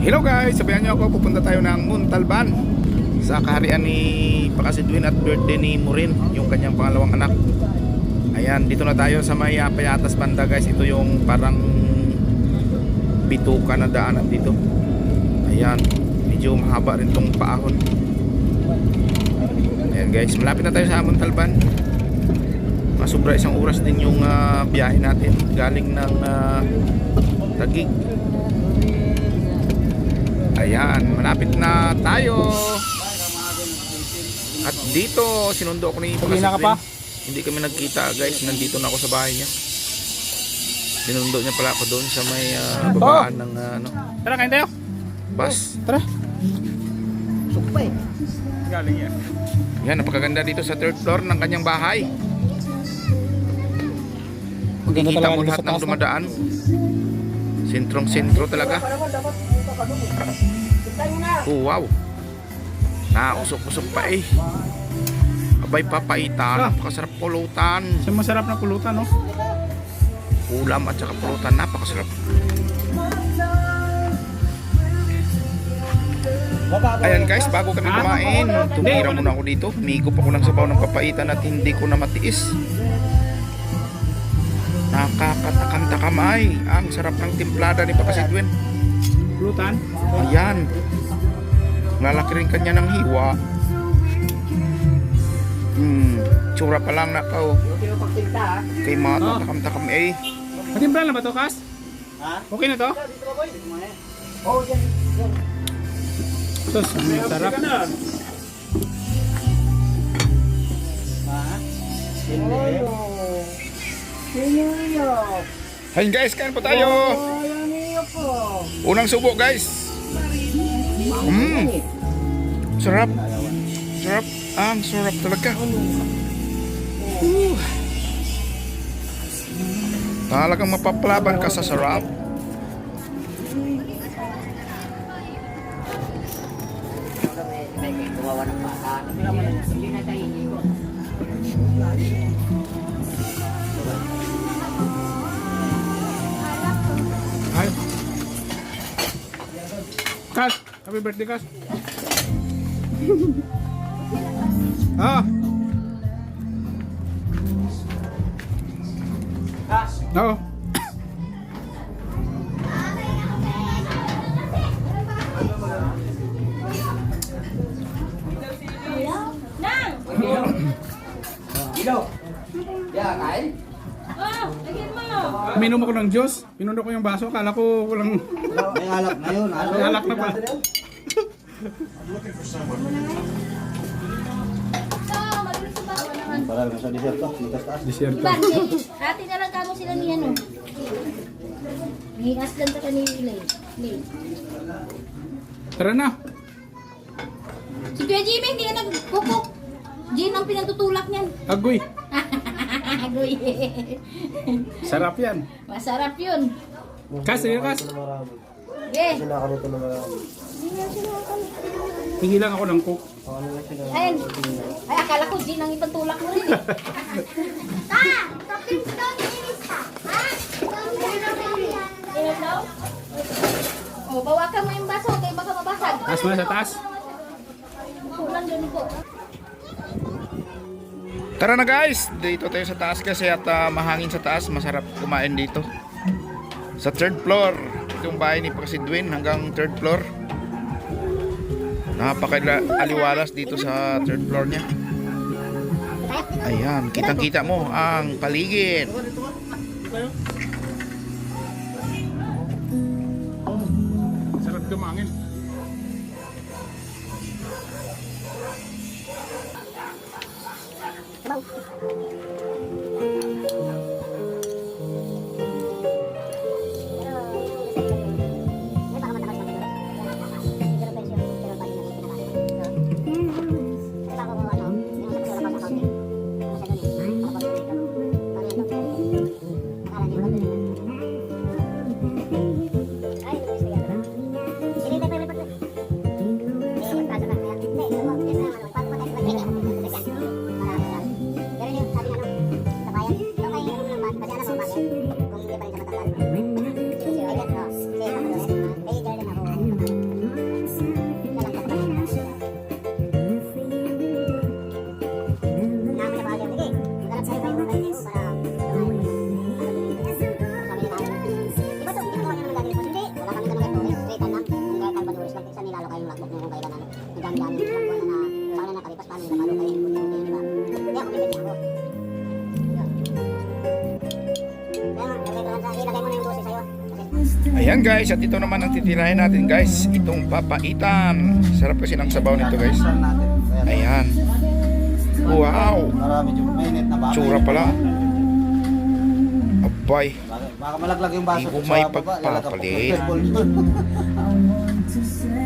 Hello guys, sabihan niyo ako pupunta tayo ng Muntalban sa kaharian ni Pakasidwin at birthday ni Murin, yung kanyang pangalawang anak. Ayan, dito na tayo sa may uh, Payatas banda guys. Ito yung parang bituka na daanan dito. Ayan, medyo mahaba rin tong paahon. Ayan guys, malapit na tayo sa Muntalban. Masubra isang oras din yung ah, biyahe natin galing ng uh, Tagig. Ayan, malapit na tayo. At dito, sinundo ako ni Kanina ka pa? Hindi kami nagkita guys, nandito na ako sa bahay niya. Sinundo niya pala ako doon sa may ah, babaan ng ah, ano, Tara, kain tayo. bus. Tara. Sukpay. Galing yan. Yan, napakaganda dito sa third floor ng kanyang bahay. Makikita mo lahat ng dumadaan. Sentrong sentro talaga. Wow. Nausok-usok pa eh. Abay papaitan, Ah. napakasarap pulutan. Siya masarap na pulutan, no? Ulam at saka pulutan, napakasarap. Ayan guys, bago kami Ah. kumain, tumira muna ako dito. Humigop ako ng sabaw ng papaitan at hindi ko na matiis. Nakakatakam-takam ay ang sarap ng timplada ni Papa Sidwin. Pulutan. Ayan. Lalaki rin kanya ng hiwa. Hmm, tsura pa lang nakaw. Kay mga Ah. takam-takam eh. Matimpla na ba to, Kas? Okay na to? Sus, masarap. Ayun guys, kain po tayo. Unang subo guys. Hmm. Sarap. Sarap. Ang sarap talaga. Uh. Talagang mapapalaban ka sa sarap. Kas, happy birthday, Kas. Ah. Mo! Minom ako ng juice. Pinundo ko yung baso. Kala ko walang May alak na yun. May alak na pala. Oh, marunong sa bawa naman. Para nasa dessert to. Litas taas. Desierto. Iban, eh, hati na lang kamo sila ni ano. Hingas lang sa kanila. Lay. Tara na. Si Kuya Jimmy, hindi ka nagkukuk. Jim ang pinagtutulak niyan. Agoy. Agoy. Sarap yan. Masarap yun. Kas, sa'yo, Kas. Sila ako nito na marami. Hingi lang ako ng coke. Ako na lang sila. ayun. Ay, akala ko Jim ang ipantulak mo rin eh. Ta! Kapit ka, Ha? Hello? Oh, bawakan mo yung baso, kaya baka mabasag. Taas mo na sa taas. Kulang doon ko. Tara na guys, dito tayo sa taas kasi at ah, mahangin sa taas, masarap kumain dito. Sa third floor, ito yung bahay ni Pasidwin hanggang third floor. Napaka-aliwalas dito sa third floor niya. Ayan, kitang-kita mo ang paligid. Sarap kumangin. Ay, Ayan guys, at ito naman ang titirahin natin guys. Itong papaitan. Sarap kasi ng sabaw nito guys. Ayan. Wow. Tsura pala. Abay. Baka, malaglag yung baso. Hindi ko may pagpapalit.